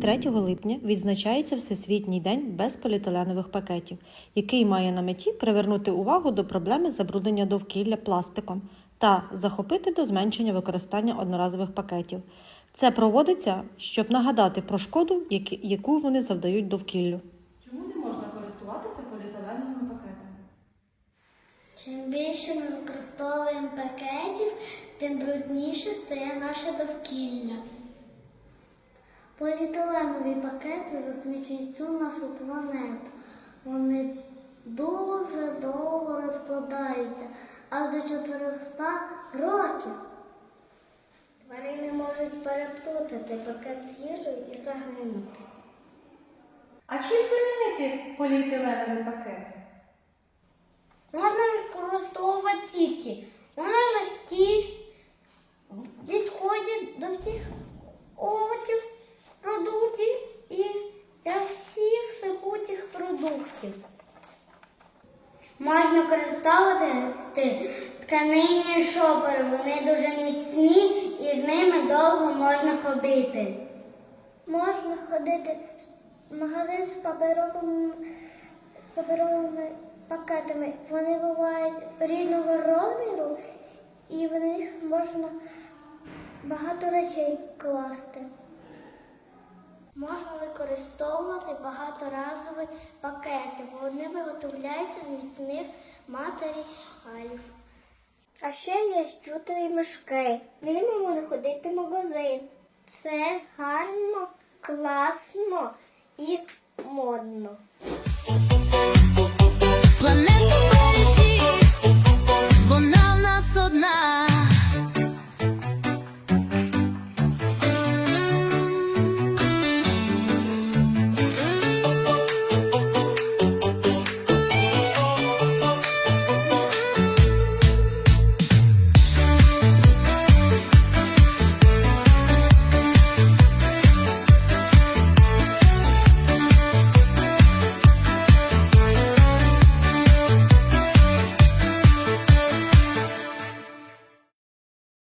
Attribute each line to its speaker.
Speaker 1: 3 липня відзначається Всесвітній день без поліетиленових пакетів, який має на меті привернути увагу до проблеми забруднення довкілля пластиком та захопити до зменшення використання одноразових пакетів. Це проводиться, щоб нагадати про шкоду, яку вони завдають довкіллю. Чому не можна користуватися поліетиленовими пакетами?
Speaker 2: Чим більше ми використовуємо пакетів, тим брудніше стає наше довкілля. Поліетиленові пакети засмічують всю нашу планету. Вони дуже довго розкладаються, аж до 400 років. Тварини можуть переплутати пакет з їжею і загинути.
Speaker 1: А чим замінити поліетиленові пакети?
Speaker 2: Можна використовувати сітки. Вони легкі, підходять до всіх овочів, продуктів і для всіх продуктів. Можна використовувати тканинні шопери. Вони дуже міцні і з ними довго можна ходити. Можна ходити в магазин з паперовими з паперовими пакетами. Вони бувають різного розміру, і в них можна багато речей класти. Можна використовувати багаторазові пакети. Вони виготовляються з міцних матеріалів. А ще є чутові мішки. Ними можна ходити в магазин. Це гарно, класно і модно.